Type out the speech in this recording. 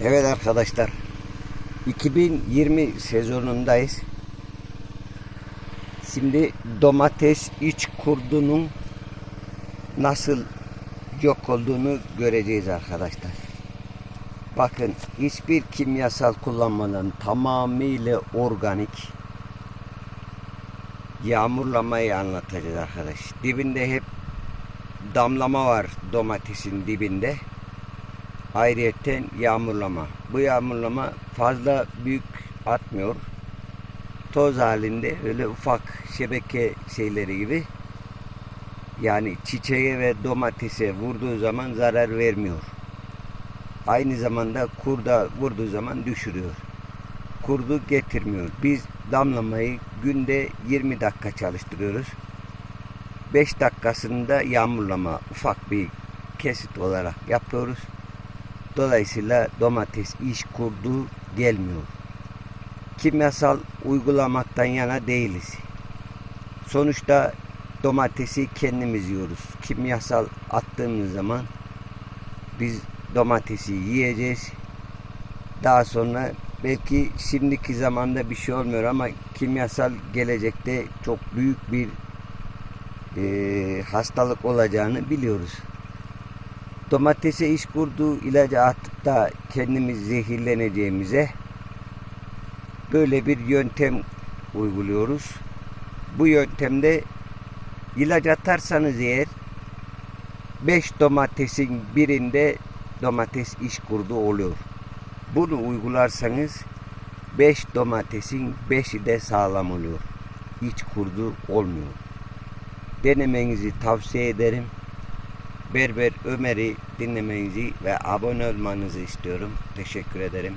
Evet arkadaşlar. 2020 sezonundayız. Şimdi domates iç kurdunun nasıl yok olduğunu göreceğiz arkadaşlar. Bakın hiçbir kimyasal kullanmadan tamamıyla organik yağmurlamayı anlatacağız arkadaş. Dibinde hep damlama var domatesin dibinde. Ayrıyeten yağmurlama. Bu yağmurlama fazla büyük atmıyor. Toz halinde öyle ufak şebeke şeyleri gibi. Yani çiçeğe ve domatese vurduğu zaman zarar vermiyor. Aynı zamanda kurda vurduğu zaman düşürüyor. Kurdu getirmiyor. Biz damlamayı günde 20 dakika çalıştırıyoruz. 5 dakikasında yağmurlama ufak bir kesit olarak yapıyoruz. Dolayısıyla domates iş kurdu gelmiyor. Kimyasal uygulamaktan yana değiliz. Sonuçta domatesi kendimiz yiyoruz. Kimyasal attığımız zaman biz domatesi yiyeceğiz. Daha sonra belki şimdiki zamanda bir şey olmuyor ama kimyasal gelecekte çok büyük bir e, hastalık olacağını biliyoruz. Domatese iş kurduğu ilacı atıp da kendimiz zehirleneceğimize böyle bir yöntem uyguluyoruz. Bu yöntemde ilaç atarsanız eğer 5 domatesin birinde domates iş kurdu oluyor. Bunu uygularsanız 5 domatesin 5'i de sağlam oluyor. İç kurdu olmuyor. Denemenizi tavsiye ederim. Berber Ömer'i dinlemenizi ve abone olmanızı istiyorum. Teşekkür ederim.